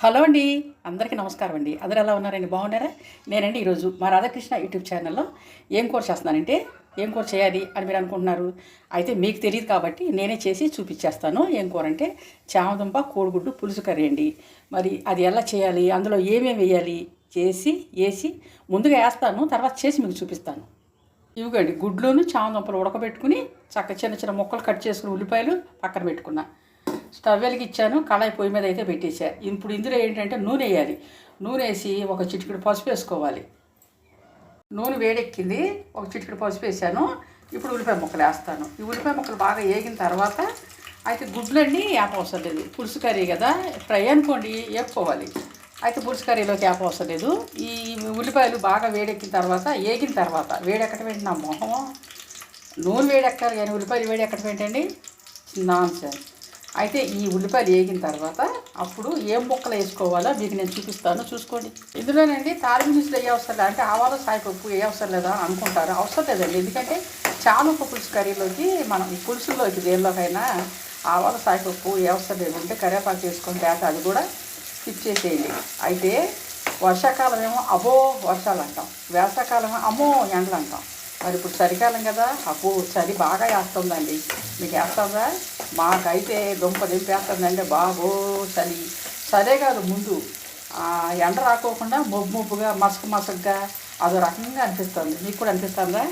Hello అండి. అందరికీ నమస్కారం అండి. అందరూ ఎలా ఉన్నారండి? బాగున్నారా? నేనండి ఈరోజు మా రాధాకృష్ణ యూట్యూబ్ ఛానల్లో ఏం కూర చేస్తున్నానంటే ఏం కూర చేయాలి అని మీరు అనుకుంటున్నారు? అయితే మీకు తెలియదు కాబట్టి నేనే చేసి చూపించేస్తాను. ఏం కూర అంటే చామదుంప కోడిగుడ్డు పులుసు కర్రీ అండి. మరి అది ఎలా చేయాలి? అందులో ఏమేమి వేయాలి? చేసి వేసి ముందుగా వేస్తాను తర్వాత చేసి మీకు చూపిస్తాను. ఇవిగండి గుడ్లోను చామదుంపలు ఉడకబెట్టుకుని చక్క చిన్న చిన్న ముక్కలు కట్ చేసుకుని ఉల్లిపాయలు పక్కన పెట్టుకున్నా. స్టవ్ వెలిగించాను కళాయి పొయ్యి మీద అయితే పెట్టేసా ఇప్పుడు ఇందులో ఏంటంటే నూనె వేయాలి. నూనె వేసి ఒక చిటికెడు పసుపు వేసుకోవాలి. నూనె వేడెక్కింది ఒక చిటికెడు పసుపు వేసాను ఇప్పుడు ఉల్లిపాయ ముక్కలు వేస్తాను. ఈ ఉల్లిపాయ ముక్కలు బాగా వేగిన తర్వాత అయితే గుడ్లన్నీ వేప అవసరం లేదు. పులుసు కర్రీ కదా ఫ్రై అనుకోండి వేపుకోవాలి అయితే పులుసు కర్రీలోకి వేప అవసరం లేదు. ఈ ఉల్లిపాయలు బాగా వేడెక్కిన తర్వాత వేగిన తర్వాత వేడెక్కడం ఏంటి నా మొహం నూనె వేడెక్కాలి కానీ ఉల్లిపాయలు వేడెక్కడం ఏంటండి? నాన్ సెన్స్ అయితే ఈ ఉల్లిపాయలు వేగిన తర్వాత అప్పుడు ఏం ముక్కలు వేసుకోవాలో మీకు నేను చూపిస్తాను. చూసుకోండి. ఇందులోనండి తాలింపు ఏ అవసరం లేదు. అంటే ఆవాలు సాయిపప్పు ఏ అవసరం లేదా అనుకుంటారు. అవసరం లేదండి. ఎందుకంటే చాలా పులుసు కర్రీలోకి మనం ఈ పులుసులోకి దేనిలోకైనా ఆవాలు సాయిపప్పు ఏ అవసరం లేదంటే కరివేపాకు వేసుకొని తేట అది కూడా స్కిప్ చేసేయండి. అయితే వర్షాకాలం ఏమో అబో వర్షాలు అంటాం. వేసవకాలం అమ్మో ఎండలు అంటాం. మరి ఇప్పుడు చలికాలం కదా అప్పు చలి బాగా వేస్తుందండి. మీకు వేస్తుందా మాకైతే దుంప దింపేస్తుందండి బాబో చలి. చలే కాదు ముందు ఎండ రాకోకుండా మొబ్బు మొబ్బుగా మసక మసకగా అదో రకంగా అనిపిస్తుంది. మీకు కూడా అనిపిస్తుందా?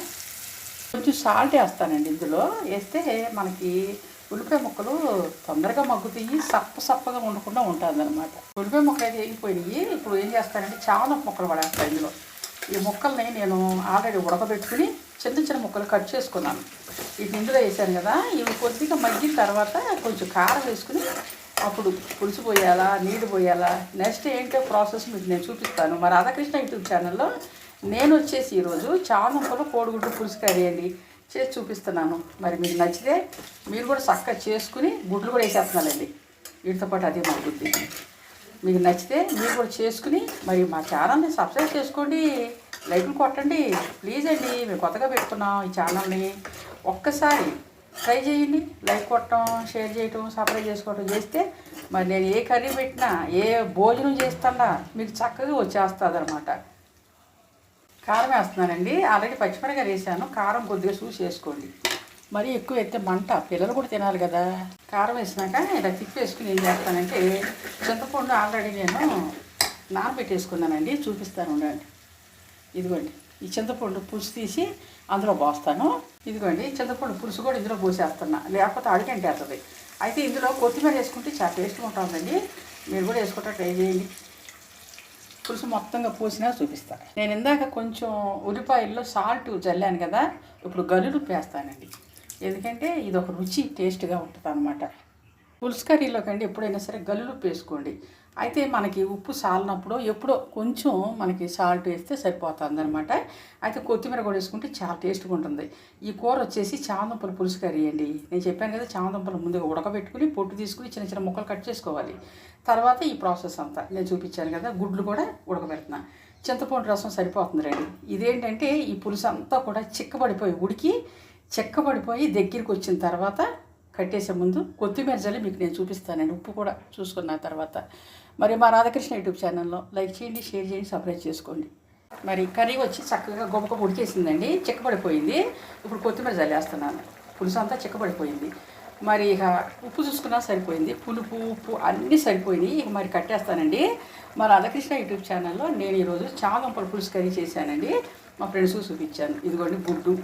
కొంచెం సాల్ట్ వేస్తానండి ఇందులో. వేస్తే మనకి ఉల్లిపాయ ముక్కలు తొందరగా మగ్గుతాయి సప్ప సప్పగా ఉండకుండా ఉంటుంది అనమాట ఉల్లిపాయ ముక్కలు అయితే వేగిపోయినాయి. ఇప్పుడు ఏం చేస్తానంటే చాలా ముక్కలు పడేస్తాయి ఇందులో. ఈ ముక్కల్ని నేను ఆల్రెడీ ఉడకబెట్టుకుని చిన్న చిన్న ముక్కలు కట్ చేసుకున్నాను. ఇవి ఇందులో వేసాను కదా ఇవి కొద్దిగా మగ్గిన తర్వాత కొంచెం కారం వేసుకుని అప్పుడు పులుసు పోయాలా నీళ్ళు పోయాలా. నెక్స్ట్ ఏంటో ప్రాసెస్ మీకు నేను చూపిస్తాను. మా రాధాకృష్ణ యూట్యూబ్ ఛానల్లో నేను వచ్చేసి ఈరోజు చామంపలు కోడిగుడ్డు పులుసు కర్రీ అండి చేసి చూపిస్తున్నాను. మరి మీకు నచ్చితే మీరు కూడా చక్కగా చేసుకుని గుడ్లు కూడా వేసేస్తున్నానండి. వీటితో పాటు అదే మగ్గుద్ది మీకు నచ్చితే మీరు కూడా చేసుకుని మరి మా ఛానల్ని సబ్స్క్రైబ్ చేసుకోండి లైకులు కొట్టండి. ప్లీజ్ అండి మేము కొత్తగా పెట్టుకున్నాం ఈ ఛానల్ని. ఒక్కసారి ట్రై చేయండి లైక్ కొట్టడం షేర్ చేయటం సబ్స్క్రైబ్ చేసుకోవటం చేస్తే మరి నేను ఏ కర్రీ పెట్టినా ఏ భోజనం చేస్తున్నా మీకు చక్కగా వచ్చేస్తుంది అనమాట కారం వేస్తున్నానండి. ఆల్రెడీ పచ్చిమిరకాయ వేసాను. కారం కొద్దిగా చూసి వేసుకోండి. మరీ ఎక్కువ అయితే మంట. పిల్లలు కూడా తినాలి కదా. కారం వేసినాక ఇలా తిప్పి వేసుకుని ఏం చేస్తానంటే చింతపండు ఆల్రెడీ నేను నానబెట్టేసుకున్నానండి. చూపిస్తాను ఉండండి. ఇదిగోండి. ఈ చింతపండు పులుసు తీసి అందులో పోస్తాను. ఇదిగోండి. చింతపండు పులుసు కూడా ఇందులో పోసేస్తున్నా. లేకపోతే అడిగంటేస్తుంది. అయితే ఇందులో కొత్తిమీర వేసుకుంటే చాలా టేస్ట్గా ఉంటుందండి. మీరు కూడా వేసుకుంటా ట్రై చేయండి. పులుసు మొత్తంగా పోసినా చూపిస్తాను నేను ఇందాక కొంచెం ఉల్లిపాయల్లో సాల్ట్ జల్లాను కదా. ఇప్పుడు గల్లులుప్పు పేస్తానండి ఎందుకంటే ఇది ఒక రుచి టేస్ట్గా ఉంటుంది అనమాట పులుసు కర్రీలోకి అండి ఎప్పుడైనా సరే గల్లులుప్పు వేసుకోండి. అయితే మనకి ఉప్పు సాలినప్పుడు ఎప్పుడో కొంచెం మనకి సాల్ట్ వేస్తే సరిపోతుంది అనమాట అయితే కొత్తిమీర కూడా వేసుకుంటే చాలా టేస్ట్గా ఉంటుంది. ఈ కూర వచ్చేసి చామదుంపల పులుసు కర్రీ అండి. నేను చెప్పాను కదా చామదుంపలు ముందుగా ఉడకబెట్టుకుని పొట్టు తీసుకుని చిన్న చిన్న ముక్కలు కట్ చేసుకోవాలి. తర్వాత ఈ ప్రాసెస్ అంతా నేను చూపించాను కదా గుడ్లు కూడా ఉడకబెడుతున్నాను చింతపండు రసం సరిపోతుంది రండి. ఇదేంటంటే ఈ పులుసు అంతా కూడా చిక్కబడిపోయి ఉడికి చెక్కబడిపోయి దగ్గరికి వచ్చిన తర్వాత కట్టేసే ముందు కొత్తిమీర జల్లి మీకు నేను చూపిస్తానండి ఉప్పు కూడా చూసుకున్న తర్వాత. మరి మా రాధాకృష్ణ యూట్యూబ్ ఛానల్లో లైక్ చేయండి షేర్ చేయండి సబ్స్క్రైబ్ చేసుకోండి. మరి కర్రీ వచ్చి చక్కగా గొప్ప ఉడికేసిందండి చిక్కబడిపోయింది. ఇప్పుడు కొత్తిమీర జల్లేస్తున్నాను. పులుసు అంతా చిక్కబడిపోయింది. మరి ఇక ఉప్పు చూసుకున్నా సరిపోయింది. పులుపు ఉప్పు అన్నీ సరిపోయినాయి. ఇక మరి కట్టేస్తానండి. మా రాధాకృష్ణ యూట్యూబ్ ఛానల్లో నేను ఈరోజు చామంపల పులుసు కర్రీ చేశానండి. మా ఫ్రెండ్స్కి చూపించాను. ఇదిగోండి గుడ్డు.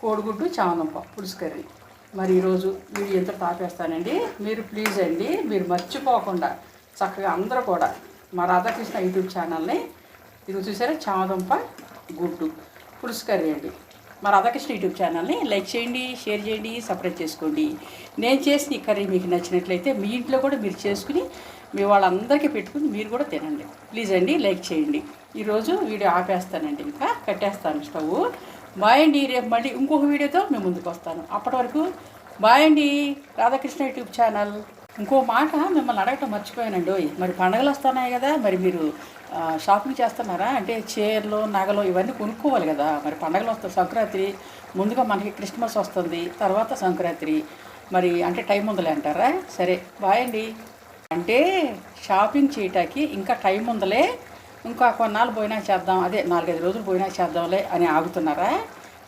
కోడిగుడ్డు చామదుంప పులుసు కర్రీ. మరి ఈరోజు వీడియో ఎంత తాపేస్తానండి. మీరు ప్లీజ్ అండి మీరు మర్చిపోకుండా చక్కగా అందరూ కూడా మా రాధాకృష్ణ యూట్యూబ్ ఛానల్ని ఇది చూసారా? చామదుంప గుడ్డు పులుసు కర్రీ అండి. మా రాధాకృష్ణ యూట్యూబ్ ఛానల్ని లైక్ చేయండి షేర్ చేయండి సపరేట్ చేసుకోండి. నేను చేసిన ఈ కర్రీ మీకు నచ్చినట్లయితే మీ ఇంట్లో కూడా మీరు చేసుకుని మీ వాళ్ళందరికీ పెట్టుకుని మీరు కూడా తినండి. ప్లీజ్ అండి లైక్ చేయండి. ఈరోజు వీడియో ఆపేస్తానండి ఇంకా కట్టేస్తాను స్టవ్ బాయ్ అండి రేపు మళ్ళీ ఇంకొక వీడియోతో మేము ముందుకు వస్తాను. అప్పటి వరకు బాయ్ అండి రాధాకృష్ణ యూట్యూబ్ ఛానల్. ఇంకో మాట మిమ్మల్ని అడగటం మర్చిపోయానండి. మరి పండగలు వస్తున్నాయి కదా మరి మీరు షాపింగ్ చేస్తున్నారా? అంటే చీరలు నగలు ఇవన్నీ కొనుక్కోవాలి కదా. మరి పండగలు వస్తాయి సంక్రాంతి ముందుగా మనకి క్రిస్మస్ వస్తుంది తర్వాత సంక్రాంతి. మరి అంటే టైం ఉందలే అంటారా? సరే బాయ్ అండి అంటే షాపింగ్ చేయటానికి ఇంకా టైం ఉందలే. ఇంకా కొన్నాళ్ళు పోయినా చేద్దాం. అదే నాలుగైదు రోజులు పోయినా చేద్దాంలే అని ఆగుతున్నారా?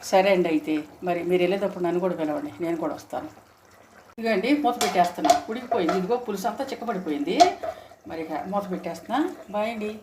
సరే అండి అయితే. మరి మీరు వెళ్ళేటప్పుడు నన్ను కూడా పిలవండి. నేను కూడా వస్తాను. ఇదిగోండి మూత పెట్టేస్తున్నా. ఉడికిపోయింది. ఇదిగో పులుసు అంతా చిక్కబడిపోయింది. మరి ఇక మూత పెట్టేస్తున్నా. బాయ్ అండి.